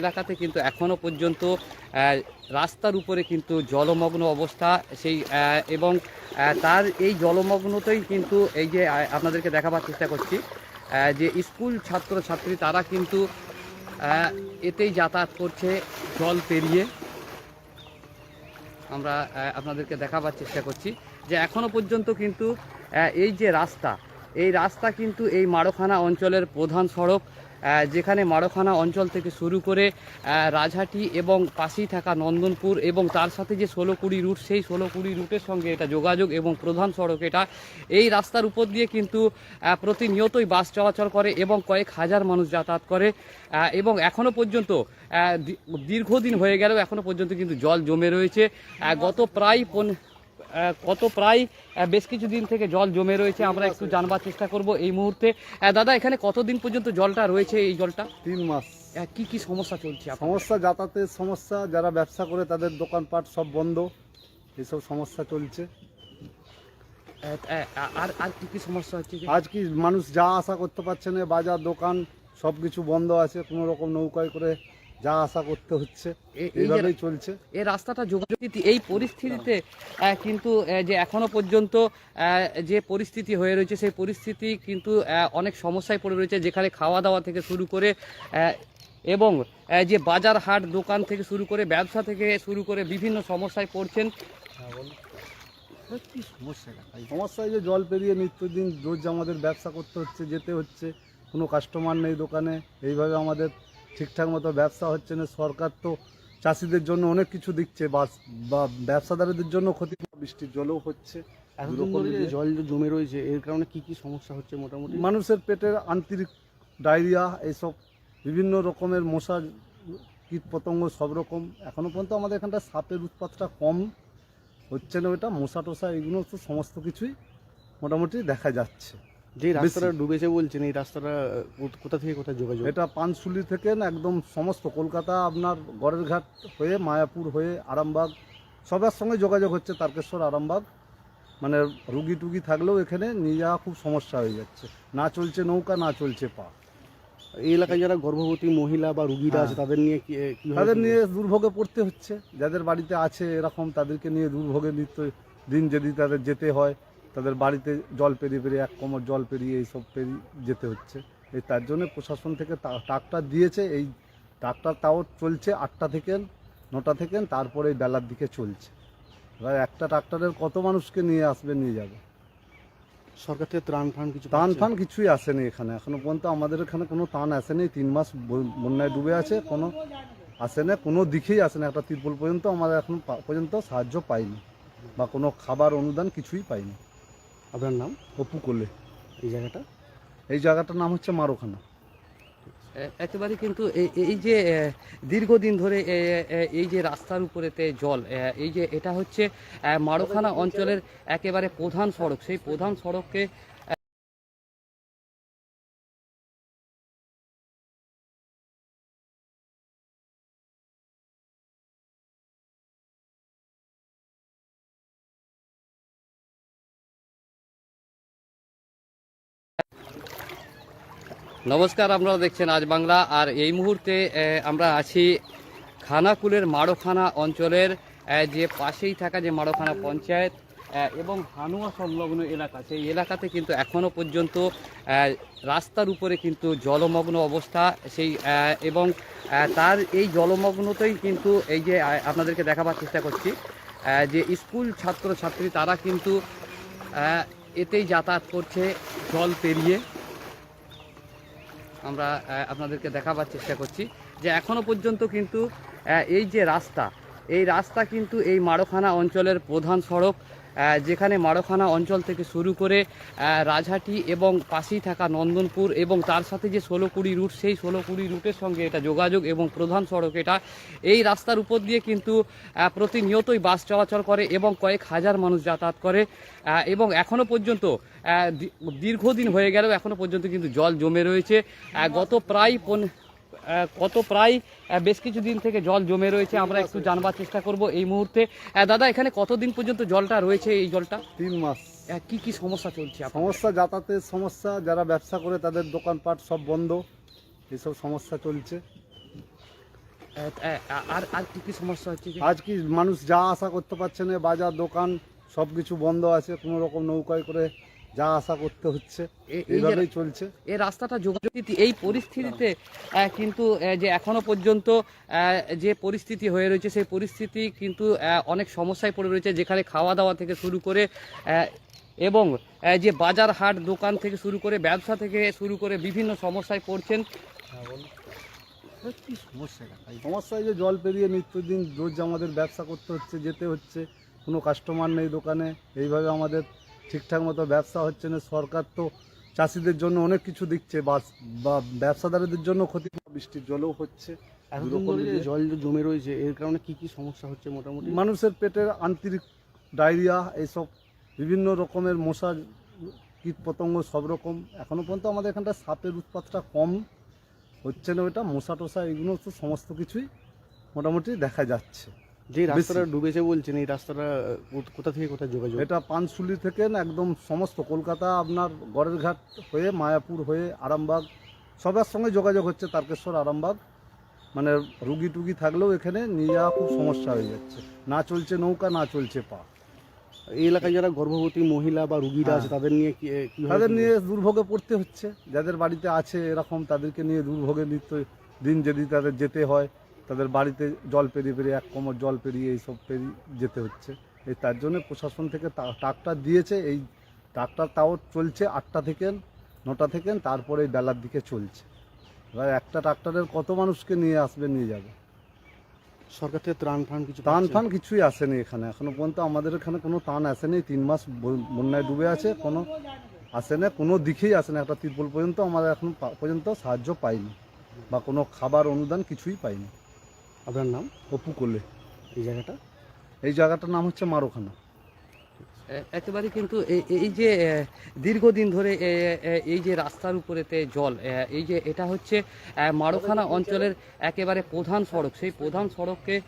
এলাকাতে কিন্তু এখনও পর্যন্ত রাস্তার উপরে কিন্তু জলমগ্ন অবস্থা। সেই এবং তার এই জলমগ্নতেই কিন্তু এই যে আপনাদেরকে দেখাবার চেষ্টা করছি যে স্কুল ছাত্র ছাত্রী তারা কিন্তু এতেই যাতায়াত করছে, জল পেরিয়ে। আমরা আপনাদেরকে দেখাবার চেষ্টা করছি যে এখনও পর্যন্ত কিন্তু এই যে রাস্তা, এই রাস্তা কিন্তু এই মারোখানা অঞ্চলের প্রধান সড়ক যেখানে মারোখানা অঞ্চল থেকে শুরু করে রাজহাটি এবং পাশেই থাকা নন্দনপুর এবং তার সাথে যে ষোলো কুড়ি রুট, সেই ষোলো কুড়ি রুটের সঙ্গে এটা যোগাযোগ এবং প্রধান সড়ক এটা। এই রাস্তার উপর দিয়ে কিন্তু প্রতিনিয়তই বাস চলাচল করে এবং কয়েক হাজার মানুষ যাতায়াত করে। এবং এখনও পর্যন্ত দীর্ঘদিন হয়ে গেলেও এখনও পর্যন্ত কিন্তু জল জমে রয়েছে। গত প্রায় গত প্রায় বেশ কিছু দিন থেকে জল জমে রয়েছে। আমরা একটু জানবার চেষ্টা করব এই মুহূর্তে। দাদা এখানে কতদিন পর্যন্ত জলটা রয়েছে এই জলটা? তিন মাস। কি কি সমস্যা চলছে? সমস্যা যাতায়াতের সমস্যা যারা ব্যবসা করে তাদের দোকানপাট সব বন্ধ। এসব সমস্যা চলছে। আর আর কি কি সমস্যা হচ্ছে আজ কি মানুষ যা আশা করতে পারছে না বাজার দোকান সব কিছু বন্ধ আছে কোনো রকম নৌকায় করে যা আশা করতে হচ্ছে এইভাবেই চলছে। এই রাস্তাটা যোগাযোগ এই পরিস্থিতিতে কিন্তু যে এখনও পর্যন্ত যে পরিস্থিতি হয়ে রয়েছে সেই পরিস্থিতি কিন্তু অনেক সমস্যায় পড়ে রয়েছে যেখানে খাওয়া দাওয়া থেকে শুরু করে এবং যে বাজার হাট দোকান থেকে শুরু করে ব্যবসা থেকে শুরু করে বিভিন্ন সমস্যায় পড়ছেন। কি সমস্যা সমস্যা এই যে জল পেরিয়ে নিত্যদিন রোজ আমাদের ব্যবসা করতে হচ্ছে যেতে হচ্ছে কোনো কাস্টমার নেই দোকানে এইভাবে আমাদের ঠিকঠাক মতো ব্যবসা হচ্ছে না। সরকার তো চাষিদের জন্য অনেক কিছু দিচ্ছে বা ব্যবসাদারদের জন্য ক্ষতি বৃষ্টির জলও হচ্ছে জল জমে রয়েছে এর কারণে কি কি সমস্যা হচ্ছে মোটামুটি? মানুষের পেটের আন্তরিক ডায়রিয়া এইসব বিভিন্ন রকমের মশা কীট পতঙ্গ সব রকম। এখনও পর্যন্ত আমাদের এখানটা সাপের উৎপাতটা কম হচ্ছে না। ওটা মশা টশা এগুলো তো সমস্ত কিছুই মোটামুটি দেখা যাচ্ছে। যে রাস্তাটা ডুবেছে বলছেন এই রাস্তাটা কোথা থেকে কোথায় যোগাযোগ? এটা পানশুলি থেকে না একদম সমস্ত কলকাতা আপনার গড়ের ঘাট হয়ে মায়াপুর হয়ে আরামবাগ সবার সঙ্গে যোগাযোগ হচ্ছে তারকেশ্বর আরামবাগ। মানে রুগী টুগি থাকলেও এখানে নিয়ে যাওয়া খুব সমস্যা হয়ে যাচ্ছে। না চলছে নৌকা না চলছে পা। এই এলাকায় যারা গর্ভবতী মহিলা বা রুগীরা আছে হ্যাঁ। তাদের নিয়ে কি তাদের নিয়ে দুর্ভোগে পড়তে হচ্ছে। যাদের বাড়িতে আছে এরকম তাদেরকে নিয়ে দুর্ভোগে নিত্য দিন যদি তাদের যেতে হয় তাদের বাড়িতে জল পেরিয়ে পেরিয়ে এক কোমর জল পেরিয়ে এইসব পেরিয়ে যেতে হচ্ছে। এই তার জন্য প্রশাসন থেকে ট্রাক্টর দিয়েছে এই ট্রাক্টর তাও চলছে আটটা থেকে নটা থেকে তারপরে এই বেলার দিকে চলছে। এবার একটা ট্রাক্টরের কত মানুষকে নিয়ে আসবে নিয়ে যাবে। সরকার থেকে ত্রাণ ফান কিছু পাচ্ছে? ফান কিছুই আসেনি এখানে। এখনও পর্যন্ত আমাদের এখানে কোনো টান আসেনি। তিন মাস বন্যায় ডুবে আছে কোনো আসে না কোনো দিকেই আসে না একটা তিরপল পর্যন্ত আমাদের এখন পর্যন্ত সাহায্য পাইনি বা কোনো খাবার অনুদান কিছুই পাইনি। আপনার নাম? অপু করলে এই জায়গাটা? এই জায়গাটার নাম হচ্ছে মারোখানা। একেবারে কিন্তু এই- যে দীর্ঘদিন ধরে এই যে রাস্তার উপরেতে জল এই যে এটা হচ্ছে মারোখানা অঞ্চলের একেবারে প্রধান সড়ক। সেই প্রধান সড়ককে নমস্কার, আপনারা দেখছেন আজ বাংলা। আর এই মুহূর্তে আমরা আছি খানাকুলের মারোখানা অঞ্চলের যে পাশেই থাকা যে মারোখানা পঞ্চায়েত এবং হানুয়া সংলগ্ন এলাকা। সেই এলাকাতে কিন্তু এখনও পর্যন্ত রাস্তার উপরে কিন্তু জলমগ্ন অবস্থা। সেই এবং তার এই জলমগ্নতেই কিন্তু এই যে আপনাদেরকে দেখাবার চেষ্টা করছি যে স্কুল ছাত্র ছাত্রী তারা কিন্তু এতেই যাতায়াত করছে, জল পেরিয়ে। আমরা আপনাদেরকে দেখাবার চেষ্টা করছি যে এখনও পর্যন্ত কিন্তু এই যে রাস্তা, এই রাস্তা কিন্তু এই মারোখানা অঞ্চলের প্রধান সড়ক যেখানে মারোখানা অঞ্চল থেকে শুরু করে রাজহাটি এবং পাশেই থাকা নন্দনপুর এবং তার সাথে যে ষোলো কুড়ি রুট, সেই ষোলো কুড়ি রুটের সঙ্গে এটা যোগাযোগ এবং প্রধান সড়ক এটা, এই রাস্তার উপর দিয়ে কিন্তু প্রতিনিয়তই বাস চলাচল করে এবং কয়েক হাজার মানুষ যাতায়াত করে এবং এখনও পর্যন্ত দীর্ঘদিন হয়ে গেলেও এখনও পর্যন্ত কিন্তু জল জমে রয়েছে। গত প্রায় গত প্রায় বেশ কিছু দিন থেকে জল জমে রয়েছে। আমরা একটু জানবার চেষ্টা করব এই মুহূর্তে। দাদা এখানে কতদিন পর্যন্ত জলটা রয়েছে এই জলটা? তিন মাস। কি কি সমস্যা চলছে? সমস্যা যাতায়াতের সমস্যা যারা ব্যবসা করে তাদের দোকানপাট সব বন্ধ। এইসব সমস্যা চলছে। আর আর কি কি সমস্যা হচ্ছে আজ কি মানুষ যা আশা করতে পারছে না বাজার দোকান সব কিছু বন্ধ আছে কোনো রকম নৌকায় করে যা আশা করতে হচ্ছে এইভাবেই চলছে। এই রাস্তাটা যোগাযোগ এই পরিস্থিতিতে কিন্তু যে এখনও পর্যন্ত যে পরিস্থিতি হয়ে রয়েছে সেই পরিস্থিতি কিন্তু অনেক সমস্যায় পড়ে রয়েছে যেখানে খাওয়া দাওয়া থেকে শুরু করে এবং যে বাজার হাট দোকান থেকে শুরু করে ব্যবসা থেকে শুরু করে বিভিন্ন সমস্যায় পড়ছেন। কি সমস্যা সমস্যা এই যে জল পেরিয়ে নিত্যদিন রোজ আমাদের ব্যবসা করতে হচ্ছে যেতে হচ্ছে কোনো কাস্টমার নেই দোকানে এইভাবে আমাদের ঠিকঠাক মতো ব্যবসা হচ্ছে না সরকার তো চাষিদের জন্য অনেক কিছু দিচ্ছে বা ব্যবসাদারদের জন্য ক্ষতি বৃষ্টির জলও হচ্ছে জল জমে রয়েছে এর কারণে কি কি সমস্যা হচ্ছে মোটামুটি? মানুষের পেটের আন্তরিক ডায়রিয়া এইসব বিভিন্ন রকমের মশা কীট পতঙ্গ সব রকম এখনও পর্যন্ত আমাদের এখানটা সাপের উৎপাতটা কম হচ্ছে না ওটা মশা টশা এগুলো তো সমস্ত কিছুই মোটামুটি দেখা যাচ্ছে। যে রাস্তাটা ডুবেছে বলছেন এই রাস্তাটা কোথা থেকে কোথায় যোগাযোগ? এটা পানশুলি থেকে না একদম সমস্ত কলকাতা আপনার গড়ের ঘাট হয়ে মায়াপুর হয়ে আরামবাগ সবার সঙ্গে যোগাযোগ হচ্ছে তারকেশ্বর আরামবাগ। মানে রুগী টুগি থাকলেও এখানে নিয়ে যাওয়া খুব সমস্যা হয়ে যাচ্ছে। না চলছে নৌকা না চলছে পা। এই এলাকায় যারা গর্ভবতী মহিলা বা রুগীরা আছে হ্যাঁ। তাদের নিয়ে তাদের নিয়ে দুর্ভোগে পড়তে হচ্ছে। যাদের বাড়িতে আছে এরকম তাদেরকে নিয়ে দুর্ভোগে নিত্য দিন যদি তাদের যেতে হয় তাদের বাড়িতে জল পেরিয়ে পেরিয়ে এক কোমর জল পেরিয়ে এইসব পেরিয়ে যেতে হচ্ছে। এই তার জন্য প্রশাসন থেকে ট্রাক্টার দিয়েছে এই ট্রাক্টার তাও চলছে আটটা থেকে নটা থেকে তারপরে এই বেলার দিকে চলছে। এবার একটা ট্রাক্টরের কত মানুষকে নিয়ে আসবে নিয়ে যাবে? সরকার থেকে ত্রাণ ফান কিছু পাচ্ছেন? ফান কিছুই আসেনি এখানে। এখনও পর্যন্ত আমাদের এখানে কোনো ত্রাণ আসেনি তিন মাস বন্যায় ডুবে আছে কোনো আসে না কোনো দিকেই আসে না একটা তিরপল পর্যন্ত আমাদের এখন পর্যন্ত সাহায্য পাইনি বা কোনো খাবার অনুদান কিছুই পাইনি। আপনার নাম? অপু করলে এই জায়গাটা? এই জায়গাটার নাম হচ্ছে মারোখানা। একেবারে কিন্তু এই- এই যে দীর্ঘদিন ধরে এই যে রাস্তার উপরেতে জল এই যে এটা হচ্ছে মারোখানা অঞ্চলের একেবারে প্রধান সড়ক। সেই প্রধান সড়ককে